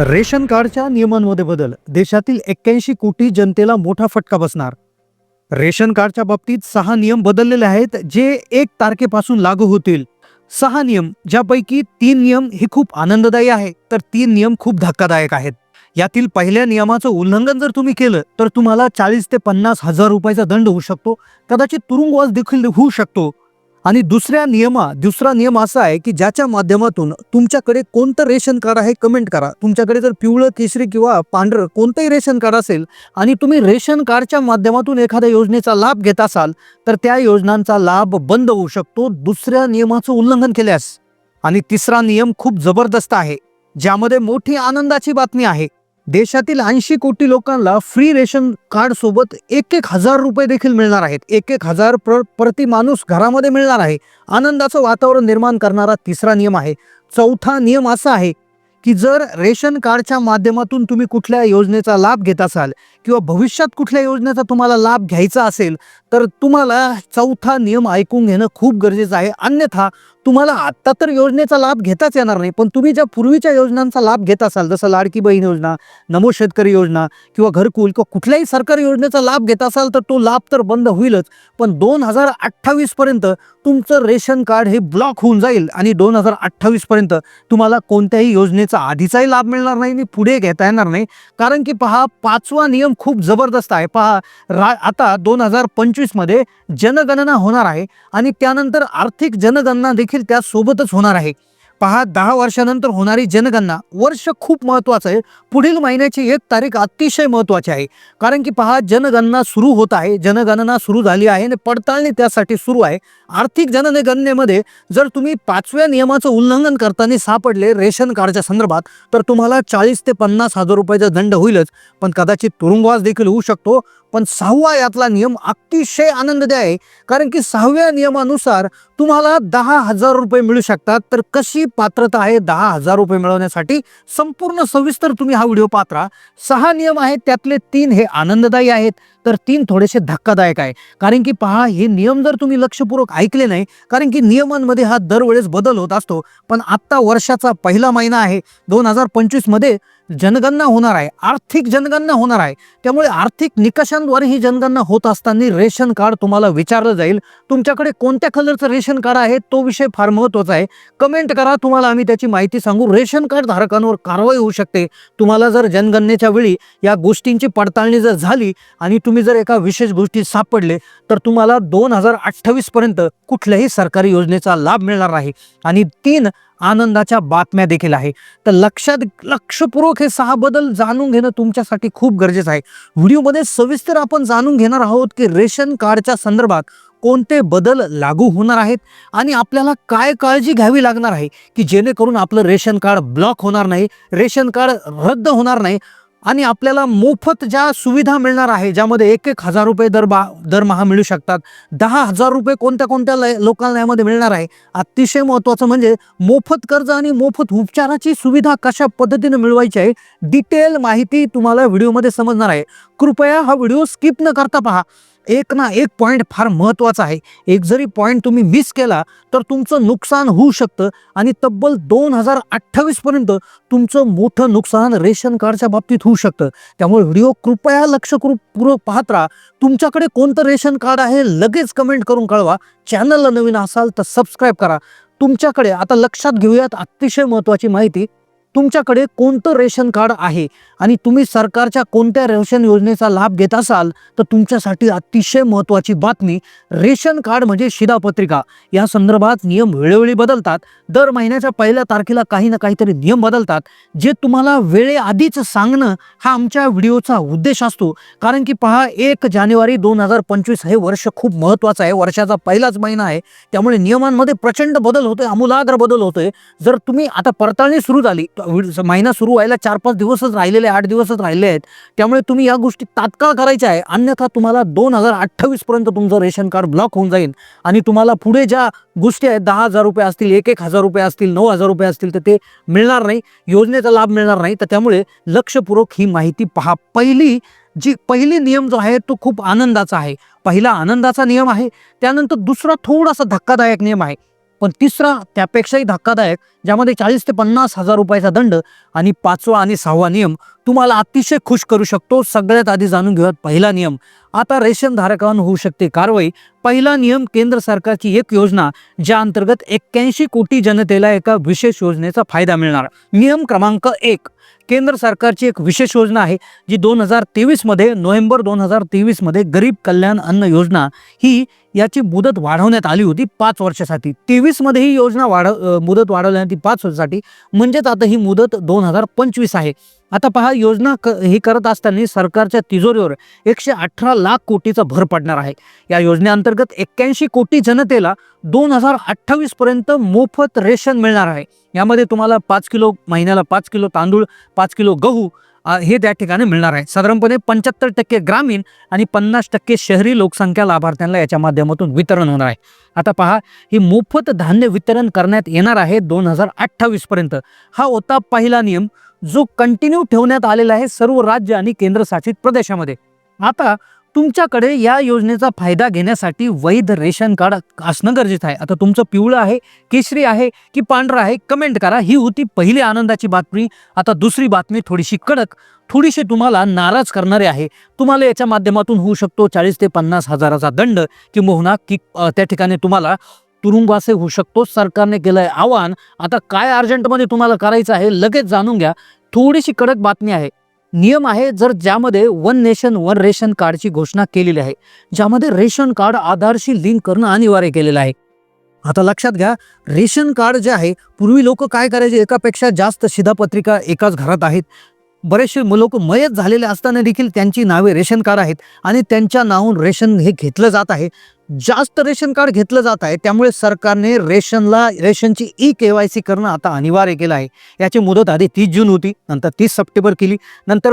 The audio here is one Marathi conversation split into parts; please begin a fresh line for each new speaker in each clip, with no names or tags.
रेशन कार्डच्या नियमांमध्ये बदल. देशातील एक्क्याऐंशी कोटी जनतेला मोठा फटका बसणार. रेशन कार्डच्या बाबतीत सहा नियम बदललेले आहेत जे एक तारखेपासून लागू होतील. सहा नियम ज्यापैकी तीन नियम हे खूप आनंददायी आहे तर तीन नियम खूप धक्कादायक आहेत. यातील पहिल्या नियमाचं उल्लंघन जर तुम्ही केलं तर तुम्हाला चाळीस ते पन्नास हजार रुपयाचा दंड होऊ शकतो. कदाचित तुरुंगवास देखील होऊ शकतो. आणि दुसऱ्या नियमा दुसरा नियम असा आहे की ज्याच्या माध्यमातून तुमच्याकडे कोणतं रेशन कार्ड आहे कमेंट करा. तुमच्याकडे जर पिवळं केशरी किंवा पांढरं कोणतंही रेशन कार्ड असेल आणि तुम्ही रेशन कार्डच्या माध्यमातून एखाद्या योजनेचा लाभ घेत असाल तर त्या योजनांचा लाभ बंद होऊ शकतो. दुसऱ्या नियमाचं उल्लंघन केल्यास. आणि तिसरा नियम खूप जबरदस्त आहे ज्यामध्ये मोठी आनंदाची बातमी आहे. देशातील ऐंशी कोटी लोकांना फ्री रेशन कार्ड सोबत एक एक हजार रुपये देखील मिळणार आहेत. एक एक हजार प्र प्रति माणूस घरामध्ये मिळणार आहे. आनंदाचं वातावरण निर्माण करणारा तिसरा नियम आहे. चौथा नियम असा आहे की जर रेशन कार्डच्या माध्यमातून तुम्ही कुठल्या योजनेचा लाभ घेत असाल किंवा भविष्यात कुठल्या योजनेचा तुम्हाला लाभ घ्यायचा असेल तर तुम्हाला चौथा नियम ऐकून घेणं खूप गरजेचं आहे. अन्यथा तुम्हाला आत्ता तर योजनेचा लाभ घेताच येणार नाही पण तुम्ही ज्या पूर्वीच्या योजनांचा लाभ घेत असाल जसं लाडकी बहीण योजना नमो शेतकरी योजना किंवा घरकुल किंवा कुठल्याही सरकारी योजनेचा लाभ घेत असाल तर तो लाभ तर बंद होईलच. पण दोन हजार अठ्ठावीसपर्यंत तुमचं रेशन कार्ड हे ब्लॉक होऊन जाईल आणि दोन हजार अठ्ठावीसपर्यंत तुम्हाला कोणत्याही योजनेचा आधीचाही लाभ मिळणार नाही आणि पुढे घेता येणार नाही. कारण की पहा पाचवा नियम खूप जबरदस्त आहे. पहा रा आता दोन हजार पंचवीसमध्ये जनगणना होणार आहे आणि त्यानंतर आर्थिक जनगणना देखील त्यासोबतच होणार आहे. पहा दहा वर्षानंतर होणारी जनगणना वर्ष खूप महत्त्वाचं आहे. पुढील महिन्याची एक तारीख अतिशय महत्त्वाची आहे. कारण की पहा जनगणना सुरू होत आहे. जनगणना सुरू झाली आहे आणि पडताळणी त्यासाठी सुरू आहे. आर्थिक जनगणनेमध्ये जर तुम्ही पाचव्या नियमाचं उल्लंघन करताना सापडले रेशन कार्डच्या संदर्भात तर तुम्हाला चाळीस ते पन्नास हजार रुपयाचा दंड होईलच. पण कदाचित तुरुंगवास देखील होऊ शकतो. पण सहावा यातला नियम अतिशय आनंददायी आहे. कारण की सहाव्या नियमानुसार तुम्हाला दहा हजार रुपये मिळू शकतात. तर कशी पात्रता आहे दहा हजार रुपये मिळवण्यासाठी? संपूर्ण सविस्तर तुम्ही हा व्हिडिओ पात्रा. सहा नियम आहेत त्यातले तीन हे आनंददायी आहेत. तर तीन थोडेसे धक्कादायक आहे. कारण की पहा हे नियम जर तुम्ही लक्षपूर्वक ऐकले नाही कारण की नियमांमध्ये हा दरवेळेस बदल होत असतो. पण आत्ता वर्षाचा पहिला महिना आहे दोन हजार पंचवीसमध्ये. जनगणना होणार आहे आर्थिक जनगणना होणार आहे. त्यामुळे आर्थिक निकषांद्वारे ही जनगणना होत असताना रेशन कार्ड तुम्हाला विचारलं जाईल. तुमच्याकडे कोणत्या कलरचं रेशन कार्ड आहे तो विषय फार महत्त्वाचा आहे. कमेंट करा तुम्हाला आम्ही त्याची माहिती सांगू. रेशन कार्ड धारकांवर कारवाई होऊ शकते. तुम्हाला जर जनगणनेच्या वेळी या गोष्टींची पडताळणी जर झाली आणि तुम्ही जर एका विशेष गोष्टीत सापडले तर तुम्हाला दोन हजार अठ्ठावीसपर्यंत कुठल्याही सरकारी योजनेचा लाभ मिळणार नाही. आणि तीन आनंदाच्या बातम्या देखील आहे. तर लक्षात लक्षपूर्वक हे सहा बदल जाणून घेणं तुमच्यासाठी खूप गरजेचं आहे. व्हिडिओमध्ये सविस्तर आपण जाणून घेणार आहोत की रेशन कार्डच्या संदर्भात कोणते बदल लागू होणार आहेत आणि आपल्याला काय काळजी घ्यावी लागणार आहे की जेणेकरून आपलं रेशन कार्ड ब्लॉक होणार नाही रेशन कार्ड रद्द होणार नाही. आणि आपल्याला मोफत ज्या सुविधा मिळणार आहे ज्यामध्ये एक एक हजार रुपये दर बा दरमहा मिळू शकतात. दहा हजार रुपये कोणत्या कोणत्या लय- लोकांना यामध्ये मिळणार आहे? अतिशय महत्त्वाचं म्हणजे मोफत कर्ज आणि मोफत उपचाराची सुविधा कशा पद्धतीने मिळवायची आहे डिटेल माहिती तुम्हाला व्हिडिओमध्ये समजणार आहे. कृपया हा व्हिडिओ स्किप न करता पहा. एक ना एक पॉईंट फार महत्त्वाचा आहे. एक जरी पॉईंट तुम्ही मिस केला तर तुमचं नुकसान होऊ शकतं आणि तब्बल दोन हजार अठ्ठावीसपर्यंत तुमचं मोठं नुकसान रेशन कार्डच्या बाबतीत होऊ शकतं. त्यामुळे व्हिडिओ कृपया लक्ष पाहत राहा. तुमच्याकडे कोणतं रेशन कार्ड आहे लगेच कमेंट करून कळवा. चॅनलला नवीन असाल तर सबस्क्राईब करा. तुमच्याकडे आता लक्षात घेऊयात अतिशय महत्त्वाची माहिती. तुमच्याकडे कोणतं रेशन कार्ड आहे? आणि तुम्ही सरकारच्या कोणत्या रेशन योजनेचा लाभ घेत असाल तर तुमच्यासाठी अतिशय महत्त्वाची बातमी रेशन कार्ड म्हणजे शिधापत्रिका. या संदर्भात नियम वेळोवेळी बदलतात. दर महिन्याच्या पहिल्या तारखेला काही ना काहीतरी नियम बदलतात जे तुम्हाला वेळेआधीच सांगणं हा आमच्या व्हिडिओचा उद्देश असतो. कारण की पहा एक जानेवारी दोन हजार पंचवीस हे वर्ष खूप महत्त्वाचं आहे. वर्षाचा पहिलाच महिना आहे. त्यामुळे नियमांमध्ये प्रचंड बदल होतोय आमूलाग्र बदल होतोय. जर तुम्ही आता पडताळणी सुरू झाली तर महिना सुरू व्हायला चार पाच दिवसच राहिलेले आठ दिवसच राहिले आहेत. त्यामुळे तुम्ही या गोष्टी तात्काळ करायच्या आहे. अन्यथा तुम्हाला दोन हजार अठ्ठावीसपर्यंत तुमचं रेशन कार्ड ब्लॉक होऊन जाईल. आणि तुम्हाला पुढे ज्या गोष्टी आहेत दहा हजार रुपये असतील एक एक हजार रुपये असतील नऊ हजार रुपये असतील तर ते मिळणार नाही. योजनेचा लाभ मिळणार नाही. तर त्यामुळे लक्षपूर्वक ही माहिती पहा. पहिली जी पहिली नियम जो आहे तो खूप आनंदाचा आहे. पहिला आनंदाचा नियम आहे. त्यानंतर दुसरा थोडासा धक्कादायक नियम आहे. पण तिसरा त्यापेक्षाही धक्कादायक ज्यामध्ये चाळीस ते पन्नास हजार रुपयाचा दंड आणि पाचवा आणि सहावा नियम तुम्हाला अतिशय खुश करू शकतो. सगळ्यात आधी जाणून घेऊयात पहिला नियम. आता रेशन धारकांवर होऊ शकते कारवाई. पहिला नियम केंद्र सरकारची एक योजना ज्या अंतर्गत एक्क्याऐंशी कोटी जनतेला एका विशेष योजनेचा फायदा मिळणार. नियम क्रमांक एक. केंद्र सरकारची एक विशेष योजना आहे जी दोन हजार तेवीसमध्ये नोव्हेंबर दोन हजार तेवीसमध्ये गरीब कल्याण अन्न योजना ही याची मुदत वाढवण्यात आली होती पाच वर्षासाठी. तेवीसमध्ये ही योजना वाढ मुदत वाढवण्यात पाच वर्षासाठी. म्हणजेच आता ही मुदत दोन हजार पंचवीस आहे. आता पहा योजना क ही करत असताना सरकारच्या तिजोरीवर एकशे अठरा लाख कोटीचा भर पडणार आहे. या योजनेअंतर्गत एक्क्याऐंशी कोटी जनतेला दोन हजार अठ्ठावीसपर्यंत मोफत रेशन मिळणार आहे. यामध्ये तुम्हाला पाच किलो महिन्याला पाच किलो तांदूळ पाच किलो गहू हे त्या ठिकाणी मिळणार आहे. साधारणपणे पंच्याहत्तर टक्के ग्रामीण आणि पन्नास टक्के शहरी लोकसंख्या लाभार्थ्यांना याच्या माध्यमातून वितरण होणार आहे. आता पहा ही मोफत धान्य वितरण करण्यात येणार आहे दोन हजार अठ्ठावीसपर्यंत हा होता पहिला नियम. जो कंटिन्यू ठेवण्यात आलेला आहे सर्व राज्य आणि केंद्रशासित प्रदेशामध्ये. आता तुमच्याकडे या योजनेचा फायदा घेण्यासाठी वैध रेशन कार्ड असणं गरजेचं आहे. आता तुमचं पिवळं आहे केशरी आहे की पांढरं आहे कमेंट करा. ही होती पहिली आनंदाची बातमी. आता दुसरी बातमी थोडीशी कडक. थोडीशी तुम्हाला नाराज करणारी आहे. तुम्हाला याच्या माध्यमातून होऊ शकतो चाळीस ते पन्नास हजाराचा दंड किंबहुना की त्या ठिकाणी तुम्हाला तुरुंगवासे होऊ शकतो. सरकारने केलंय आव्हान. आता काय अर्जंटमध्ये तुम्हाला करायचं आहे लगेच जाणून घ्या. थोडीशी कडक बातमी आहे. नियम आहे जर ज्यामध्ये वन नेशन वन रेशन कार्डची घोषणा केलेली आहे ज्यामध्ये रेशन कार्ड आधारशी लिंक करणं अनिवार्य केलेलं आहे. आता लक्षात घ्या रेशन कार्ड जे आहे पूर्वी लोक काय करायचे एकापेक्षा जास्त शिधापत्रिका एकाच घरात आहेत. बरेचसे लोक मयत झालेले असताना देखील त्यांची नावे रेशन कार्ड आहेत आणि त्यांच्या नावून रेशन हे घेतलं जात आहे. जास्त रेशन कार्ड घेतलं जात आहे त्यामुळे सरकारने रेशनला रेशनची ई के वाय सी करणं आता अनिवार्य केलं आहे. याची मुदत आधी तीस जून होती नंतर तीस सप्टेंबर केली नंतर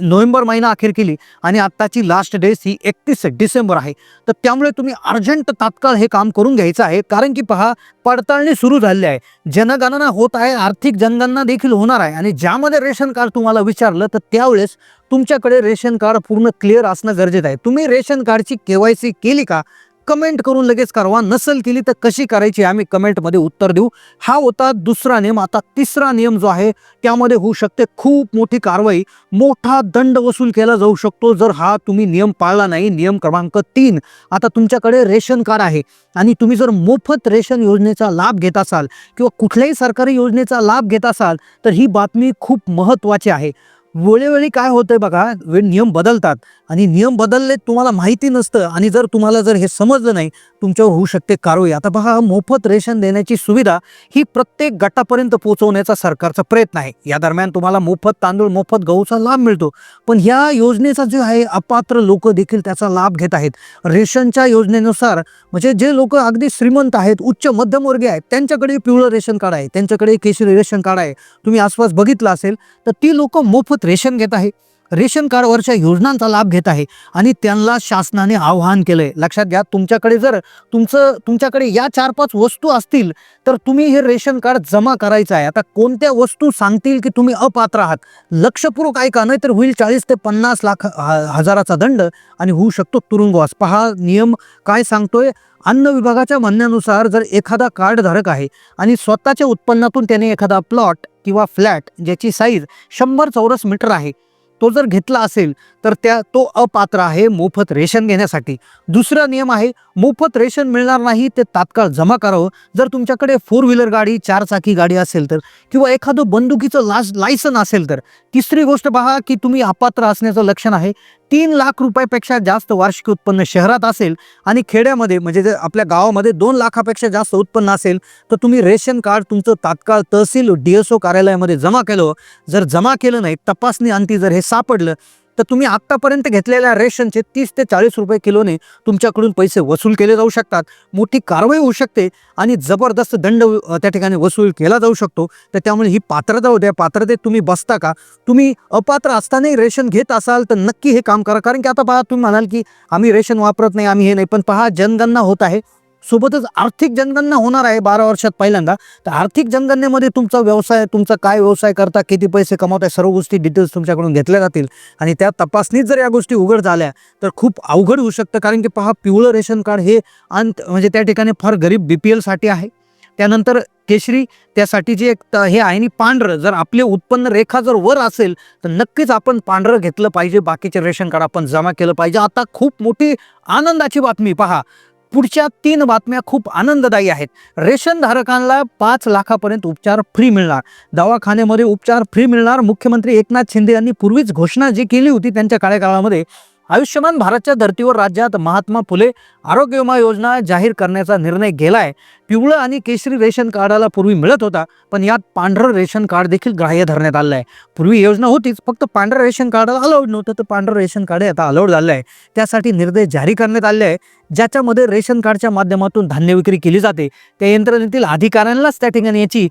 नोव्हेंबर महिना अखेर केली आणि आत्ताची लास्ट डेट ही एकतीस डिसेंबर आहे. तर त्यामुळे तुम्ही अर्जंट तात्काळ हे काम करून घ्यायचं आहे कारण की पहा पडताळणी सुरू झालेली आहे. जनगणना होत आहे आर्थिक जनगणना देखील होणार आहे आणि ज्यामध्ये रेशन कार्ड तुम्हाला विचारलं तर त्यावेळेस तुमच्याकडे रेशन कार्ड पूर्ण क्लिअर असणं गरजेचं आहे. तुम्ही रेशन कार्डची के वाय सी केली का? कमेंट करून लगेच करवा. नसेल केली तर कशी करायची? आम्ही कमेंटमध्ये उत्तर देऊ. हा होता दुसरा नियम. आता तिसरा नियम जो आहे त्यामध्ये होऊ शकते खूप मोठी कारवाई. मोठा दंड वसूल केला जाऊ शकतो जर हा तुम्ही नियम पाळला नाही. नियम क्रमांक तीन. आता तुमच्याकडे रेशन कार्ड आहे आणि तुम्ही जर मोफत रेशन योजनेचा लाभ घेत असाल किंवा कुठल्याही सरकारी योजनेचा लाभ घेत असाल तर ही बातमी खूप महत्त्वाची आहे. वेळोवेळी काय होतंय बघा वे नियम बदलतात. आणि नियम बदलले तुम्हाला माहिती नसतं आणि जर तुम्हाला जर हे समजलं नाही तुमच्यावर होऊ शकते कारवाई. आता बघा मोफत रेशन देण्याची सुविधा ही प्रत्येक गटापर्यंत पोहोचवण्याचा सरकारचा प्रयत्न आहे. या दरम्यान तुम्हाला मोफत तांदूळ मोफत गहूचा लाभ मिळतो. पण ह्या योजनेचा जो आहे अपात्र लोक देखील त्याचा लाभ घेत आहेत. रेशनच्या योजनेनुसार म्हणजे जे लोक अगदी श्रीमंत आहेत उच्च मध्यमवर्गीय आहेत त्यांच्याकडे पिवळं रेशन कार्ड आहे त्यांच्याकडे केशरी रेशन कार्ड आहे. तुम्ही आसपास बघितलं असेल तर ती लोक मोफत रेशन घेत आहे. रेशन कार्डवरच्या योजनांचा लाभ घेत आहे आणि त्यांना शासनाने आव्हान केलंय. लक्षात घ्या तुमच्याकडे जर तुमचं तुमच्याकडे या चार पाच वस्तू असतील तर तुम्ही हे रेशन कार्ड जमा करायचं आहे. आता कोणत्या वस्तू सांगतील की तुम्ही अपात्र आहात? लक्षपूर्वक ऐका नाही तर होईल चाळीस ते पन्नास लाख ह- हजाराचा दंड आणि होऊ शकतो तुरुंगवास. पहा नियम काय सांगतोय? अन्न विभागाच्या म्हणण्यानुसार जर एखादा कार्डधारक आहे आणि स्वतःच्या उत्पन्नातून त्याने एखादा प्लॉट किंवा फ्लॅट ज्याची साईज शंभर चौरस मीटर आहे तो जर घेतला असेल तर त्या तो अपात्र आहे मोफत रेशन घेण्यासाठी. दुसरा नियम आहे मोफत रेशन मिळणार नाही ते तात्काळ जमा करावं. जर तुमच्याकडे फोर व्हीलर गाडी चार चाकी गाडी असेल तर किंवा एखादं बंदुकीचं लास लायसन असेल तर तिसरी गोष्ट पहा की तुम्ही अपात्र असण्याचं लक्षण आहे. तीन लाख रुपयापेक्षा जास्त वार्षिक उत्पन्न शहरात असेल आणि खेड्यामध्ये म्हणजे जर आपल्या गावामध्ये दोन लाखापेक्षा जास्त उत्पन्न असेल तर तुम्ही रेशन कार्ड तुमचं तात्काळ तहसील डी एस ओ कार्यालयामध्ये जमा केलं. जर जमा केलं नाही तपासणी अंती जर हे सापडलं तर तुम्ही आत्तापर्यंत घेतलेल्या रेशनचे तीस ते चाळीस रुपये किलोने तुमच्याकडून पैसे वसूल केले जाऊ शकतात. मोठी कारवाई होऊ शकते आणि जबरदस्त दंड त्या ठिकाणी वसूल केला जाऊ शकतो. तर त्यामुळे ही पात्रता होते पात्रतेत तुम्ही बसता का? तुम्ही अपात्र असतानाही रेशन घेत असाल तर नक्की हे काम करा. कारण की आता पहा तुम्ही म्हणाल की आम्ही रेशन वापरत नाही आम्ही हे नाही. पण पहा जनगणना होत आहे. सोबतच आर्थिक जनगणना होणार आहे बारा वर्षात पहिल्यांदा. तर आर्थिक जनगणनेमध्ये तुमचा व्यवसाय तुमचा काय व्यवसाय करता किती पैसे कमावताय सर्व गोष्टी डिटेल्स तुमच्याकडून घेतल्या जातील. आणि त्या तपासणीत जर या गोष्टी उघड झाल्या तर खूप अवघड होऊ शकतं. कारण की पहा पिवळं रेशन कार्ड हे अंत म्हणजे त्या ठिकाणी फार गरीब बी पी एलसाठी आहे. त्यानंतर केशरी त्यासाठी जे एक हे आहे आणि पांढरं. जर आपले उत्पन्न रेखा जर वर असेल तर नक्कीच आपण पांढरं घेतलं पाहिजे. बाकीचे रेशन कार्ड आपण जमा केलं पाहिजे. आता खूप मोठी आनंदाची बातमी पहा. पुढच्या तीन बातम्या खूप आनंददायी आहेत. रेशन धारकांना पाच लाखापर्यंत उपचार फ्री मिळणार. दवाखान्यामध्ये उपचार फ्री मिळणार. मुख्यमंत्री एकनाथ शिंदे यांनी पूर्वीच घोषणा जी केली होती त्यांच्या कार्यकाळामध्ये आयुष्यमान भारतच्या धर्तीवर राज्यात महात्मा फुले आरोग्य विमा योजना जाहीर करण्याचा निर्णय गेलाय पिवळं आणि केशरी रेशन कार्डाला पूर्वी मिळत होता पण यात पांढरं रेशन कार्ड देखील ग्राह्य धरण्यात आलं आहे पूर्वी योजना होतीच फक्त पांढरं रेशन कार्डाला अलाउड नव्हतं तर पांढरं रेशन कार्ड आता अलाउड झालं आहे त्यासाठी निर्देश जारी करण्यात आले आहे ज्याच्यामध्ये रेशन कार्डच्या माध्यमातून धान्य विक्री केली जाते. त्या यंत्रणेतील अधिकाऱ्यांनाच त्या ठिकाणी याची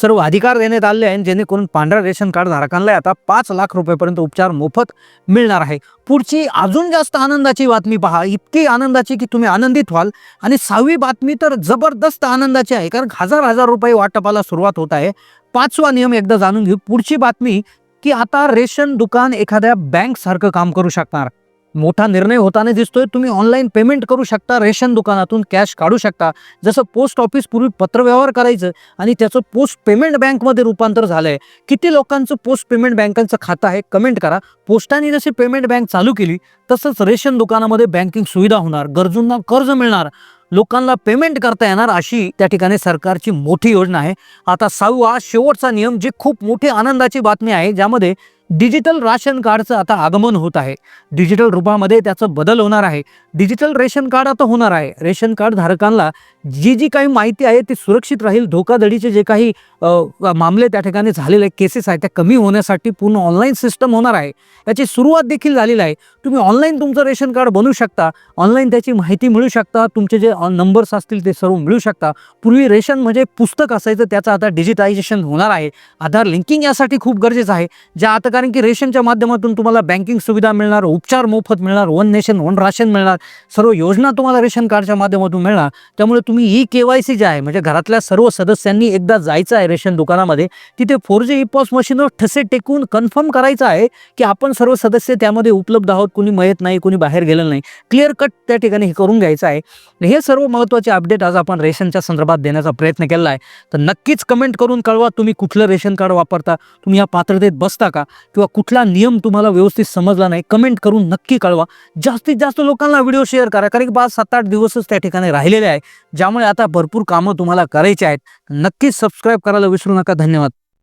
सर्व अधिकार देण्यात आले आहे जेणेकरून पांढऱ्या रेशन कार्ड धारकांना आता पाच लाख रुपयेपर्यंत उपचार मोफत मिळणार आहे. पुढची अजून जास्त आनंदाची बातमी पहा. इतकी आनंदाची की तुम्ही आनंदित व्हाल. आणि सहावी बातमी तर जबरदस्त आनंदाची आहे कारण हजार हजार रुपये वाटपाला सुरुवात होत आहे. पाचवा नियम एकदा जाणून घेऊ. पुढची बातमी की आता रेशन दुकान एखाद्या बँकसारखं काम करू शकणार. मोठा निर्णय होताना दिसतोय. तुम्ही ऑनलाईन पेमेंट करू शकता रेशन दुकानातून कॅश काढू शकता. जसं पोस्ट ऑफिस पूर्वी पत्रव्यवहार करायचं आणि त्याचं पोस्ट पेमेंट बँकमध्ये रूपांतर झालं आहे किती लोकांचं पोस्ट पेमेंट बँकांचं खातं आहे कमेंट करा. पोस्टाने जशी पेमेंट बँक चालू केली तसंच रेशन दुकानामध्ये बँकिंग सुविधा होणार गरजूंना कर्ज मिळणार. लोकांना पेमेंट करता येणार अशी त्या ठिकाणी सरकारची मोठी योजना आहे. आता सहावा शेवटचा नियम जी खूप मोठी आनंदाची बातमी आहे ज्यामध्ये डिजिटल राशन कार्डचं आता आगमन होत आहे. डिजिटल रूपामध्ये त्याचं बदल होणार आहे. डिजिटल रेशन कार्ड आता होणार आहे. रेशन कार्ड धारकांना जी जी काही माहिती आहे ती सुरक्षित राहील. धोकाधडीचे जे काही मामले त्या ठिकाणी झालेले केसेस आहेत. त्या कमी होण्यासाठी पूर्ण ऑनलाईन सिस्टम होणार आहे. याची सुरुवात देखील झालेली आहे. तुम्ही ऑनलाईन तुमचं रेशन कार्ड बनवू शकता. ऑनलाईन त्याची माहिती मिळू शकता. तुमचे जे नंबर्स असतील ते सर्व मिळू शकता. पूर्वी रेशन म्हणजे पुस्तक असायचं. त्याचं आता डिजिटायझेशन होणार आहे. आधार लिंकिंग यासाठी खूप गरजेचं आहे. ज्या आता कारण की रेशनच्या माध्यमातून तुम्हाला बँकिंग सुविधा मिळणार उपचार मोफत मिळणार वन नेशन वन राशन मिळणार. सर्व योजना तुम्हाला रेशन कार्डच्या माध्यमातून मिळणार. त्यामुळे तुम्ही ई के वाय सी जे आहे म्हणजे घरातल्या सर्व सदस्यांनी एकदा जायचं आहे जनरेशन दुकानामध्ये तिथे फोर जी ई पॉस मशीनवर ठसे टेकून कन्फर्म करायचं आहे की आपण सर्व सदस्य त्यामध्ये उपलब्ध आहोत कुणी मयत नाही कुणी बाहेर गेलेलं नाही. क्लिअर कट त्या ठिकाणी हे करून घ्यायचं आहे. हे सर्व महत्त्वाचे अपडेट आज आपण रेशनच्या संदर्भात देण्याचा प्रयत्न केला आहे. तर नक्कीच कमेंट करून कळवा तुम्ही कुठलं रेशन कार्ड वापरता तुम्ही या पात्रतेत बसता का? किंवा कुठला नियम तुम्हाला व्यवस्थित समजला नाही कमेंट करून नक्की कळवा. जास्तीत जास्त लोकांना व्हिडिओ शेअर करा कारण की पाच सात आठ दिवसच त्या ठिकाणी राहिलेले आहे ज्यामुळे आता भरपूर कामं तुम्हाला करायची आहेत. नक्कीच सबस्क्राईब करायला विसरू नका. धन्यवाद.